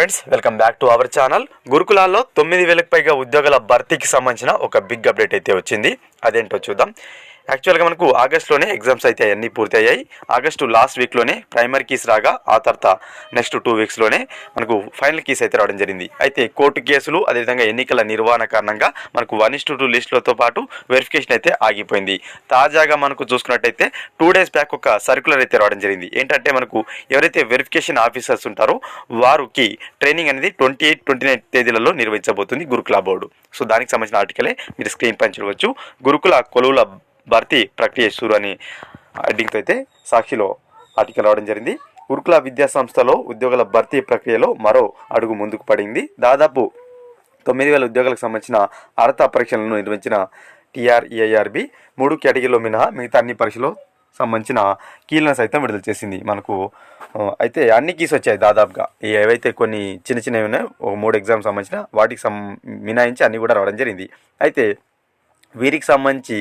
Friends welcome back to our channel గురుకులాల్లో తొమ్మిది వేలకు పైగా ఉద్యోగాల భర్తీకి సంబంధించిన ఒక బిగ్ అప్డేట్ అయితే వచ్చింది. అదేంటో చూద్దాం. యాక్చువల్గా మనకు ఆగస్టులోనే ఎగ్జామ్స్ అయితే అన్నీ పూర్తి అయ్యాయి ఆగస్టు లాస్ట్ వీక్లోనే ప్రైమరీ కీస్ రాగా ఆ తర్వాత నెక్స్ట్ టూ వీక్స్లోనే మనకు ఫైనల్ కీస్ అయితే రావడం జరిగింది. అయితే కోర్టు కేసులు అదేవిధంగా ఎన్నికల నిర్వహణ కారణంగా మనకు వన్ ఇస్ టూ లిస్టులతో పాటు వెరిఫికేషన్ అయితే ఆగిపోయింది. తాజాగా మనకు చూసుకున్నట్టయితే టూ డేస్ బ్యాక్ ఒక సర్క్యులర్ అయితే రావడం జరిగింది. ఏంటంటే మనకు ఎవరైతే వెరిఫికేషన్ ఆఫీసర్స్ ఉంటారో వారికి ట్రైనింగ్ అనేది ట్వంటీ ఎయిట్ ట్వంటీ నైన్ తేదీలలో నిర్వహించబోతుంది గురుకుల బోర్డు. సో దానికి సంబంధించిన ఆర్టికలే మీరు స్క్రీన్ పై చూడవచ్చు. గురుకుల కొలువుల భర్తీ ప్రక్రియ షూరు అని హెడ్డింగ్తో అయితే సాక్షిలో ఆర్టికల్ రావడం జరిగింది. గురుకుల విద్యా సంస్థలో ఉద్యోగుల భర్తీ ప్రక్రియలో మరో అడుగు ముందుకు పడింది. దాదాపు తొమ్మిది వేల ఉద్యోగాలకు సంబంధించిన అర్హత పరీక్షలను నిర్వహించిన టీఆర్ఈఐఆర్బి మూడు కేటగిరీలో మినహా మిగతా అన్ని పరీక్షలు సంబంధించిన కీలను సైతం విడుదల చేసింది. మనకు అయితే అన్ని కీస్ వచ్చాయి దాదాపుగా. ఏవైతే కొన్ని చిన్న చిన్నవి ఉన్నాయో ఒక మూడు ఎగ్జామ్స్ సంబంధించిన వాటికి సం మినాయించి అన్నీ కూడా రావడం జరిగింది. అయితే వీరికి సంబంధించి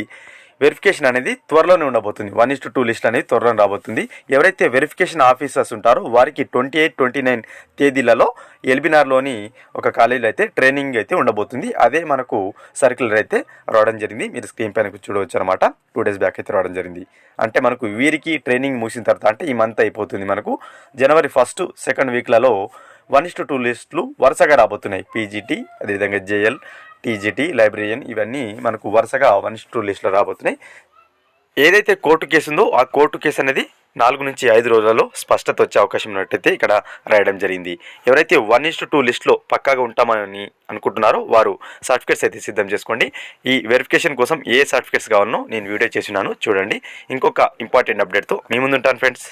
వెరిఫికేషన్ అనేది త్వరలోనే ఉండబోతుంది. One is to two list అనేది త్వరలో రాబోతుంది. ఎవరైతే వెరిఫికేషన్ ఆఫీసర్స్ ఉంటారో వారికి ట్వంటీ ఎయిట్ ట్వంటీ నైన్ తేదీలలో ఎల్బినార్లోని ఒక కాలేజీలో అయితే ట్రైనింగ్ అయితే ఉండబోతుంది. అదే మనకు సర్క్యులర్ అయితే రావడం జరిగింది. మీరు స్క్రీన్ పైన చూడవచ్చు అనమాట టూ డేస్ బ్యాక్ అయితే రావడం జరిగింది. అంటే మనకు వీరికి ట్రైనింగ్ ముగిసిన తర్వాత అంటే ఈ మంత్ అయిపోతుంది మనకు. జనవరి ఫస్ట్ సెకండ్ వీక్లలో వన్ ఇస్ టు టూ లిస్టులు వరుసగా రాబోతున్నాయి. పీజీటీ అదేవిధంగా జేఎల్ టీజీటీ లైబ్రరీయన్ ఇవన్నీ మనకు వరుసగా వన్ టూ లిస్టులో రాబోతున్నాయి. ఏదైతే కోర్టు కేసు ఉందో ఆ కోర్టు కేసు అనేది నాలుగు నుంచి ఐదు రోజులలో స్పష్టత వచ్చే అవకాశం ఉన్నట్టయితే ఇక్కడ రాయడం జరిగింది. ఎవరైతే వన్ ఇస్ టూ లిస్ట్లో పక్కాగా ఉంటామని అనుకుంటున్నారో వారు సర్టిఫికేట్స్ అయితే సిద్ధం చేసుకోండి. ఈ వెరిఫికేషన్ కోసం ఏ సర్టిఫికేట్స్ కావాలనో నేను వీడియో చేసినాను చూడండి. ఇంకొక ఇంపార్టెంట్ అప్డేట్తో మీ ముందుంటాను ఫ్రెండ్స్